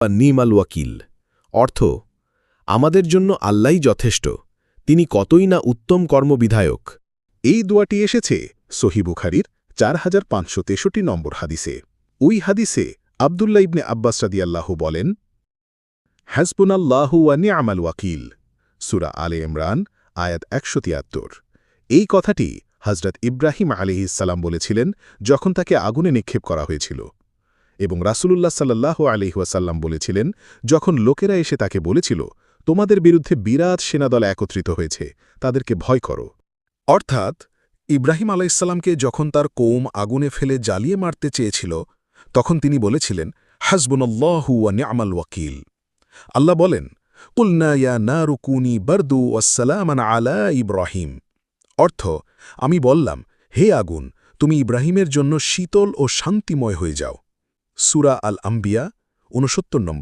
বা নিমাল ওয়াকিল। অর্থ, আমাদের জন্য আল্লাহই যথেষ্ট, তিনি কতই না উত্তম কর্মবিধায়ক। এই দোয়াটি এসেছে সহি বুখারির চার হাজার পাঁচশো তেষট্টি নম্বর হাদিসে। ওই হাদিসে আবদুল্লা ইবনে আব্বাস রাদিয়াল্লাহু বলেন হ্যাসবুনাল্লাহু ওয়া নি'মাল ওয়াকিল। সুরা আলে ইমরান, আয়াত একশো তিয়াত্তর। এই কথাটি হজরত ইব্রাহিম আলিহিসাল্লাম বলেছিলেন যখন তাকে আগুনে নিক্ষেপ করা হয়েছিল। এবং রাসূলুল্লাহ সাল্লাহ আলিহাসাল্লাম বলেছিলেন, যখন লোকেরা এসে তাকে বলেছিল, তোমাদের বিরুদ্ধে বিরাট সেনাদল একত্রিত হয়েছে, তাদেরকে ভয় করো। অর্থাৎ ইব্রাহিম আলাইসাল্লামকে যখন তার কৌম আগুনে ফেলে জ্বালিয়ে মারতে চেয়েছিল, তখন তিনি বলেছিলেন, হাসবুনল্লাহু নি'মাল ওয়াকিল। আল্লাহ বলেন, কুলনা ইয়া না রুকুনি বরদু ওয়াসালামান আলা ইব্রাহিম। অর্থ, আমি বললাম, হে আগুন, তুমি ইব্রাহিমের জন্য শীতল ও শান্তিময় হয়ে যাও। সুরা আল আম্বিয়া উনসত্তর নম্বর।